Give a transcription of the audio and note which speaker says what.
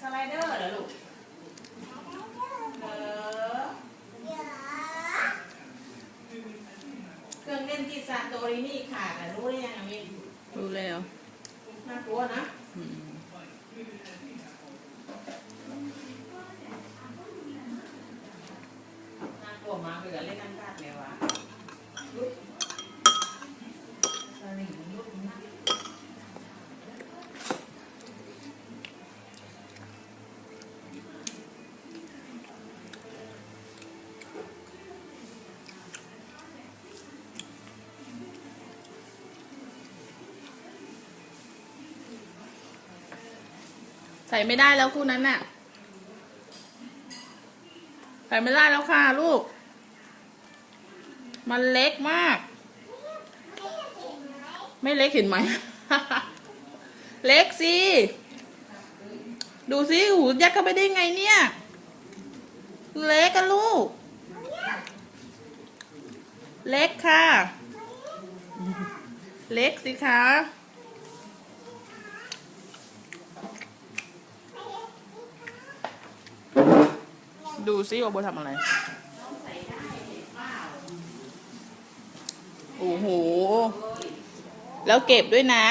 Speaker 1: สไลเดอร์เหรอลูกเออเครื่องเล่นที่ซานโตรินีขาดอะรู้ได้ยังอะมิน
Speaker 2: รู้แล้ว
Speaker 1: น่ากลัวนะ
Speaker 2: อืม
Speaker 1: น่ากลัวมากเลยอะเล่นน้ำกัดเลยวะ
Speaker 2: ใส่ไม่ได้แล้วคู่นั้นน่ะ ใส่ไม่ได้แล้วค่ะลูก มันเล็กมาก ไม่เล็กเห็นไหม เล็กสิ ดูสิหูยัดเข้าไปได้ไงเนี่ย เล็กอะลูก เล็กค่ะ เล็กสิคะ ดูซิว่าโบทำอะไร โอ้โห แล้วเก็บด้วยนะ